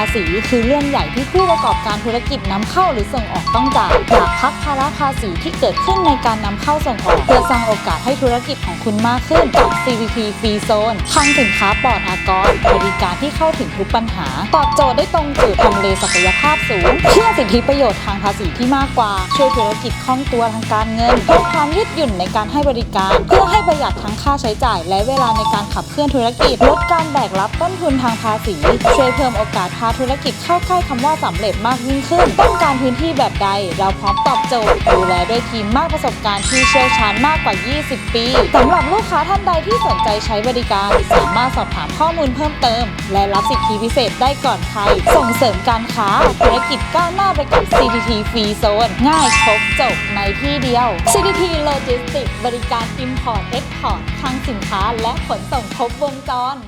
าษี คือเรื่องใหญ่ที่ผู้ประกอบการธุรกิจนำเข้าหรือส่งออกต้องจ่ายอยากพักภาระภาษีที่เกิดขึ้นในการนำเข้าส่งออก เพื่อสร้างโอกาสให้ธุรกิจของคุณมากขึ้นกับ CVP Free Zone คลังสินค้าปลอดอากร บริการที่เข้าถึงทุกปัญหา ตอบโจทย์ได้ตรงจุดทำเลศักยภาพสูงเชื่อสิทธิประโยชน์ทางภาษีที่มากกว่า ช่วยธุรกิจคล่องตัวทางการเงินเพิ่มความยืดหยุ่นในการให้บริการ เพื่อให้ประหยัดทั้งค่าใช้จ่าย และเวลาในการขับเคลื่อนธุรกิจลดการแบกรับต้นทุนทางภาษี ช่วยเพิ่มโอกาสพาธุรกิจเข้าใกล้คำว่าสำเร็จมากยิ่งขึ้น ต้องการพื้นที่แบบใด เราพร้อมตอบโจทย์ดูแลด้วยทีมมากประสบการณ์ที่เชี่ยวชาญมากกว่า 20 ปีสำหรับลูกค้าท่านใดที่สนใจใช้บริการ สามารถสอบถามข้อมูลเพิ่มเติม และรับสิทธิพิเศษได้ก่อนใคร ส่งเสริมการค้าธุรกิจก้าวหน้าไปกับ CTT Free Zone ง่ายครบจบในที่เดียว CTT Logistics บริการ Import Export คลังสินค้าและขนส่งครบวงจร